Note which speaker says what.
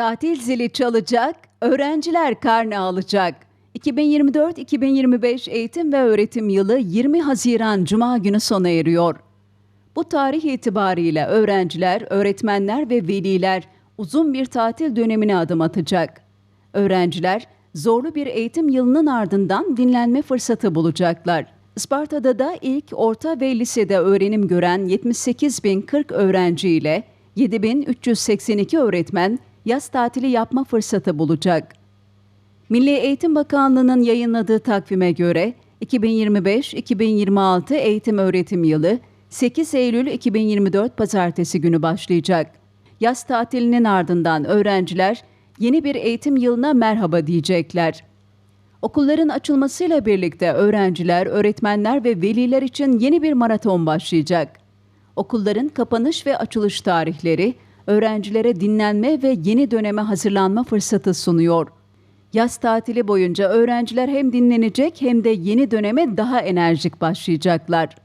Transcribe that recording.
Speaker 1: Tatil zili çalacak, öğrenciler karne alacak. 2024-2025 eğitim ve öğretim yılı 20 Haziran Cuma günü sona eriyor. Bu tarih itibariyle öğrenciler, öğretmenler ve veliler uzun bir tatil dönemine adım atacak. Öğrenciler zorlu bir eğitim yılının ardından dinlenme fırsatı bulacaklar. Isparta'da da ilk orta ve lisede öğrenim gören 78.040 öğrenci ile 7.382 öğretmen yaz tatili yapma fırsatı bulacak. Milli Eğitim Bakanlığı'nın yayınladığı takvime göre 2025-2026 eğitim öğretim yılı 8 Eylül 2024 pazartesi günü başlayacak. Yaz tatilinin ardından öğrenciler yeni bir eğitim yılına merhaba diyecekler. Okulların açılmasıyla birlikte öğrenciler, öğretmenler ve veliler için yeni bir maraton başlayacak. Okulların kapanış ve açılış tarihleri öğrencilere dinlenme ve yeni döneme hazırlanma fırsatı sunuyor. Yaz tatili boyunca öğrenciler hem dinlenecek hem de yeni döneme daha enerjik başlayacaklar.